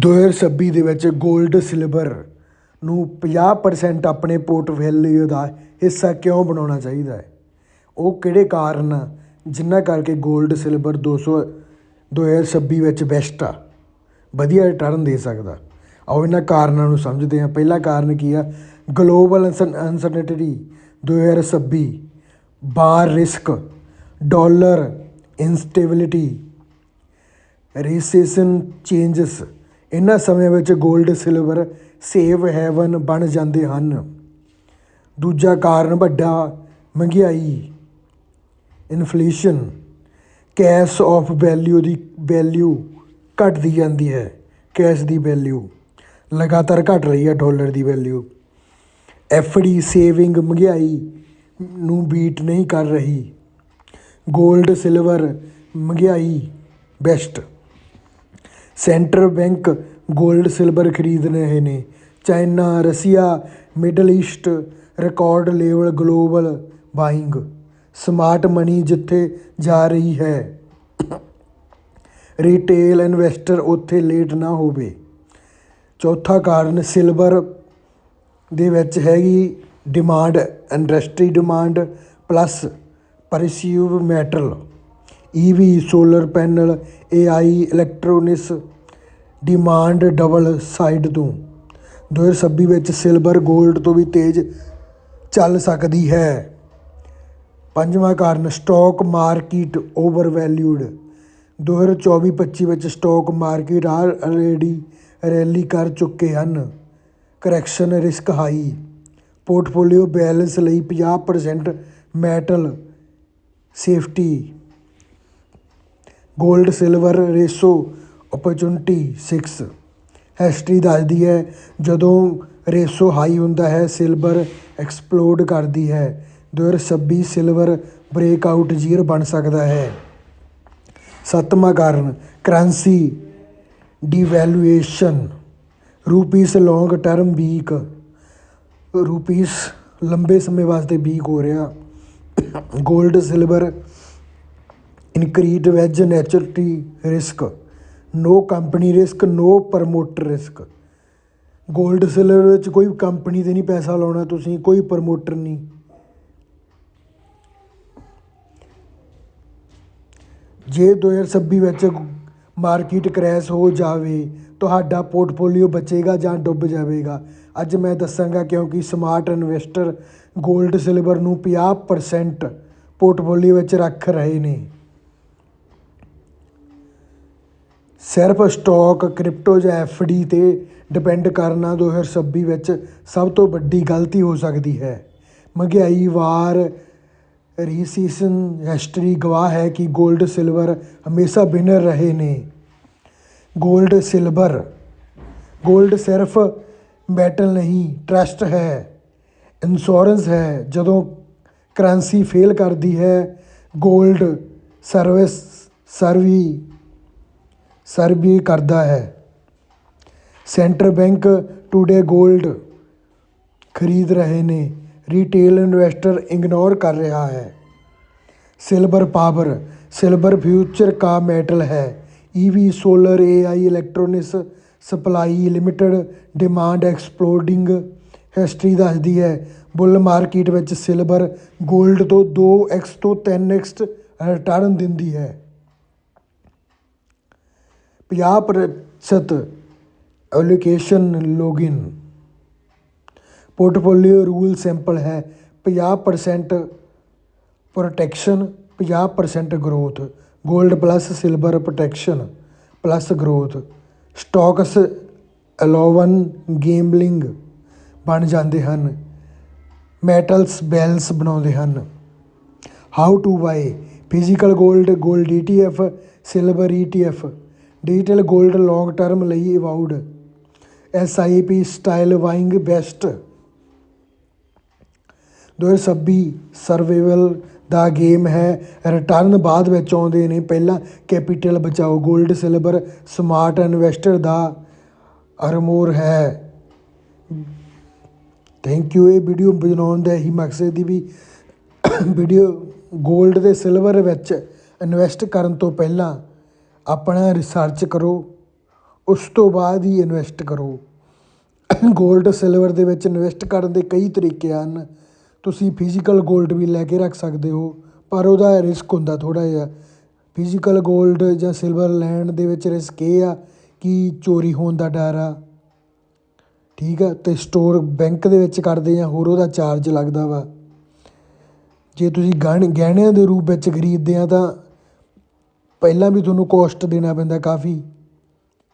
2026 ਦੇ ਵਿੱਚ 골ਡ ਸਿਲਵਰ ਨੂੰ 50% ਆਪਣੇ ਪੋਰਟਫੋਲੀਓ ਦਾ ਹਿੱਸਾ ਕਿਉਂ ਬਣਾਉਣਾ ਚਾਹੀਦਾ ਹੈ? ਉਹ ਕਿਹੜੇ ਕਾਰਨ ਆ ਜਿਨ੍ਹਾਂ ਕਰਕੇ 골ਡ ਸਿਲਵਰ 200 2026 ਵਿੱਚ ਬੈਸਟ ਆ? ਵਧੀਆ ਰਿਟਰਨ ਦੇ ਸਕਦਾ। ਆਓ ਇਹਨਾਂ ਕਾਰਨਾਂ ਨੂੰ ਸਮਝਦੇ ਹਾਂ। ਪਹਿਲਾ ਕਾਰਨ ਕੀ ਆ? ਗਲੋਬਲ ਅਨਸਰਟਨਟੀ 2026 ਬਾਰ risk dollar instability recession changes ਇਹਨਾਂ ਸਮਿਆਂ ਵਿੱਚ ਗੋਲਡ ਸਿਲਵਰ ਸੇਵ ਹੈਵਨ ਬਣ ਜਾਂਦੇ ਹਨ। ਦੂਜਾ ਕਾਰਨ ਵੱਡਾ, ਮਹਿੰਗਾਈ ਇਨਫਲੇਸ਼ਨ ਕੈਸ਼ ਆਫ ਵੈਲਿਊ ਦੀ ਵੈਲਿਊ ਘਟਦੀ ਜਾਂਦੀ ਹੈ ਕੈਸ਼ ਦੀ ਵੈਲਿਊ ਲਗਾਤਾਰ ਘਟ ਰਹੀ ਹੈ ਡਾਲਰ ਦੀ ਵੈਲਿਊ ਡੀ ਸੇਵਿੰਗ ਮਹਿੰਗਾਈ ਨੂੰ ਬੀਟ ਨਹੀਂ ਕਰ ਰਹੀ। ਗੋਲਡ ਸਿਲਵਰ ਮਹਿੰਗਾਈ best central bank gold silver ਖਰੀਦ ਰਹੇ ਨੇ। China, Russia, middle east, record level global buying. Smart money ਜਿੱਥੇ ਜਾ ਰਹੀ ਹੈ। ਰਿਟੇਲ ਇਨਵੈਸਟਰ ਉੱਥੇ ਲੇਟ ਨਾ ਹੋਵੇ। ਚੌਥਾ ਕਾਰਨ ਸਿਲਵਰ ਦੇ ਵਿੱਚ ਹੈਗੀ demand, industry demand, plus precious metal. EV solar panel AI electronics demand double side ਤੋਂ। 2026 ਵਿੱਚ ਸਿਲਵਰ 골ਡ ਤੋਂ ਵੀ ਤੇਜ਼ ਚੱਲ ਸਕਦੀ ਹੈ। ਪੰਜਵਾਂ ਕਾਰਨ ਸਟਾਕ ਮਾਰਕੀਟ ਓਵਰ ਵੈਲਿਊਡ 2024-25 ਵਿੱਚ ਸਟਾਕ ਮਾਰਕੀਟ ਆਲਰੇਡੀ ਰੈਲੀ ਕਰ ਚੁੱਕੇ ਹਨ। Correction risk high portfolio balance ਲਈ 50% metal safety gold silver ratio opportunity six history ਦੱਸਦੀ ਹੈ, ਜਦੋਂ ਰੇਸ਼ੋ ਹਾਈ ਹੁੰਦਾ ਹੈ ਸਿਲਵਰ ਐਕਸਪਲੋਡ ਕਰਦੀ ਹੈ। 2026 ਸਿਲਵਰ ਬ੍ਰੇਕਆਊਟ ਜ਼ੀਰ ਬਣ ਸਕਦਾ ਹੈ। ਸੱਤਵਾਂ ਕਾਰਨ currency devaluation rupees long term weak rupees ਲੰਬੇ ਸਮੇਂ ਵਾਸਤੇ ਵੀਕ ਹੋ ਰਿਹਾ। ਗੋਲਡ ਸਿਲਵਰ ਇਨਕਰੀਡ veg maturity risk, no company risk, no promoter risk. Gold silver ਵਿੱਚ ਕੋਈ ਕੰਪਨੀ ਤੇ ਨਹੀਂ ਪੈਸਾ ਲਾਉਣਾ ਤੁਸੀਂ, ਕੋਈ ਪ੍ਰਮੋਟਰ ਨਹੀਂ। ਜੇ 2026 ਵਿੱਚ ਮਾਰਕੀਟ ਕ੍ਰੈਸ਼ ਹੋ ਜਾਵੇ, ਤੁਹਾਡਾ ਪੋਰਟਫੋਲੀਓ ਬਚੇਗਾ ਜਾਂ ਡੁੱਬ ਜਾਵੇਗਾ। ਅੱਜ ਮੈਂ ਦੱਸਾਂਗਾ ਕਿਉਂਕਿ ਸਮਾਰਟ ਇਨਵੈਸਟਰ 골ਡ ਸਿਲਵਰ ਨੂੰ 50% ਪੋਰਟਫੋਲੀਓ ਵਿੱਚ ਰੱਖ ਰਹੇ ਨੇ। ਸਿਰਫ ਸਟਾਕ, ਕ੍ਰਿਪਟੋ ਜਾਂ ਐਫਡੀ 'ਤੇ ਡਿਪੈਂਡ ਕਰਨਾ ਦੋ ਹਜ਼ਾਰ ਛੱਬੀ ਵਿੱਚ ਸਭ ਤੋਂ ਵੱਡੀ ਗਲਤੀ ਹੋ ਸਕਦੀ ਹੈ। ਮਹਿੰਗਾਈ ਵਾਰ ਰੀਸੀਸਨ ਹਿਸਟਰੀ ਗਵਾਹ ਹੈ ਕਿ ਗੋਲਡ, ਸਿਲਵਰ ਹਮੇਸ਼ਾ ਵਿਨਰ ਰਹੇ ਨੇ। ਗੋਲਡ, ਸਿਲਵਰ, ਗੋਲਡ ਸਿਰਫ ਮੈਟਲ ਨਹੀਂ, ਟਰਸਟ ਹੈ, ਇੰਸ਼ੋਰੈਂਸ ਹੈ। ਜਦੋਂ ਕਰੰਸੀ ਫੇਲ ਕਰਦੀ ਹੈ, ਗੋਲਡ ਸਰਵਿਸ, ਸਰਵੀ ਸਰਵੀ ਕਰਦਾ ਹੈ। ਸੈਂਟਰ ਬੈਂਕ ਟੂਡੇ ਗੋਲਡ ਖਰੀਦ ਰਹੇ ਨੇ। ਰੀਟੇਲ ਇਨਵੈਸਟਰ ਇਗਨੋਰ ਕਰ ਰਿਹਾ ਹੈ। ਸਿਲਵਰ ਪਾਵਰ, ਸਿਲਵਰ ਫਿਊਚਰ ਕਾ ਮੈਟਲ ਹੈ। EV solar AI electronics supply limited demand exploding history ਦੱਸਦੀ ਹੈ। ਬੁੱਲ ਮਾਰਕੀਟ ਵਿੱਚ ਸਿਲਵਰ 골ਡ ਤੋਂ 2x ਤੋਂ 3x ਰਿਟਰਨ ਦਿੰਦੀ ਹੈ। ਪੰਜਾਹ ਪ੍ਰਤੀਸ਼ਤ allocation login portfolio rule simple ਹੈ 50% ਪ੍ਰੋਟੈਕਸ਼ਨ 50% ਗਰੋਥ 골ਡ plus silver protection plus growth stocks alone gambling ਬਣ ਜਾਂਦੇ ਹਨ ਮੈਟਲਸ ਬੈਲੈਂਸ ਬਣਾਉਂਦੇ ਹਨ ਹਾਊ ਟੂ ਬਾਏ ਫਿਜ਼ੀਕਲ 골ਡ 골ਡ ETF silver ETF digital gold ਲੌਂਗ ਟਰਮ ਲਈ award S I P style ਵਾਈਂਗ ਬੈਸਟ 2026 ਸਰਵੇਵਲ ਦਾ ਗੇਮ ਹੈ। ਰਿਟਰਨ ਬਾਅਦ ਵਿੱਚ ਆਉਂਦੇ ਨੇ। ਪਹਿਲਾਂ ਕੈਪੀਟਲ ਬਚਾਓ। 골ਡ ਸਿਲਵਰ ਸਮਾਰਟ ਇਨਵੈਸਟਰ ਦਾ ਅਰਮੋਰ ਹੈ। ਥੈਂਕ ਯੂ ਇਹ ਵੀਡੀਓ ਬਣਾਉਣ ਦਾ ਹੀ ਮਕਸਦ ਦੀ ਵੀ ਵੀਡੀਓ 골ਡ ਤੇ ਸਿਲਵਰ ਵਿੱਚ ਇਨਵੈਸਟ ਕਰਨ ਤੋਂ ਪਹਿਲਾਂ ਆਪਣਾ ਰਿਸਰਚ ਕਰੋ, ਉਸ ਤੋਂ ਬਾਅਦ ਹੀ ਇਨਵੈਸਟ ਕਰੋ। ਗੋਲਡ ਸਿਲਵਰ ਦੇ ਵਿੱਚ ਇਨਵੈਸਟ ਕਰਨ ਦੇ ਕਈ ਤਰੀਕੇ ਹਨ। ਤੁਸੀਂ ਫਿਜ਼ੀਕਲ ਗੋਲਡ ਵੀ ਲੈ ਕੇ ਰੱਖ ਸਕਦੇ ਹੋ, ਪਰ ਉਹਦਾ ਰਿਸਕ ਹੁੰਦਾ ਥੋੜ੍ਹਾ ਜਿਹਾ। ਫਿਜ਼ੀਕਲ ਗੋਲਡ ਜਾਂ ਸਿਲਵਰ ਲੈਣ ਦੇ ਵਿੱਚ ਰਿਸਕ ਇਹ ਆ ਕਿ ਚੋਰੀ ਹੋਣ ਦਾ ਡਰ ਆ। ਠੀਕ ਆ ਅਤੇ ਸਟੋਰ ਬੈਂਕ ਦੇ ਵਿੱਚ ਕਰਦੇ ਆ ਹੋਰ ਉਹਦਾ ਚਾਰਜ ਲੱਗਦਾ ਵਾ। ਜੇ ਤੁਸੀਂ ਗਹਿਣ, ਗਹਿਣਿਆਂ ਦੇ ਰੂਪ ਵਿੱਚ ਖਰੀਦਦੇ ਆ ਤਾਂ ਪਹਿਲਾਂ ਵੀ ਤੁਹਾਨੂੰ ਕੋਸਟ ਦੇਣਾ ਪੈਂਦਾ ਕਾਫੀ,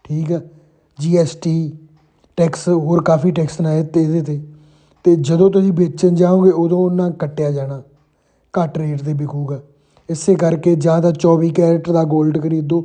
ਠੀਕ ਆ ਜੀ ਐਸ ਟੀ ਟੈਕਸ ਹੋਰ ਕਾਫੀ ਟੈਕਸ ਨਾ ਤੇ ਇਹਦੇ 'ਤੇ। ਅਤੇ ਜਦੋਂ ਤੁਸੀਂ ਵੇਚਣ ਜਾਓਗੇ, ਉਦੋਂ ਉਹਨਾਂ ਕੱਟਿਆ ਜਾਣਾ, ਘੱਟ ਰੇਟ 'ਤੇ ਵਿਕੂਗਾ। ਇਸੇ ਕਰਕੇ ਜਾਂ ਤਾਂ ਚੌਵੀ ਕੈਰਟ ਦਾ ਗੋਲਡ ਖਰੀਦੋ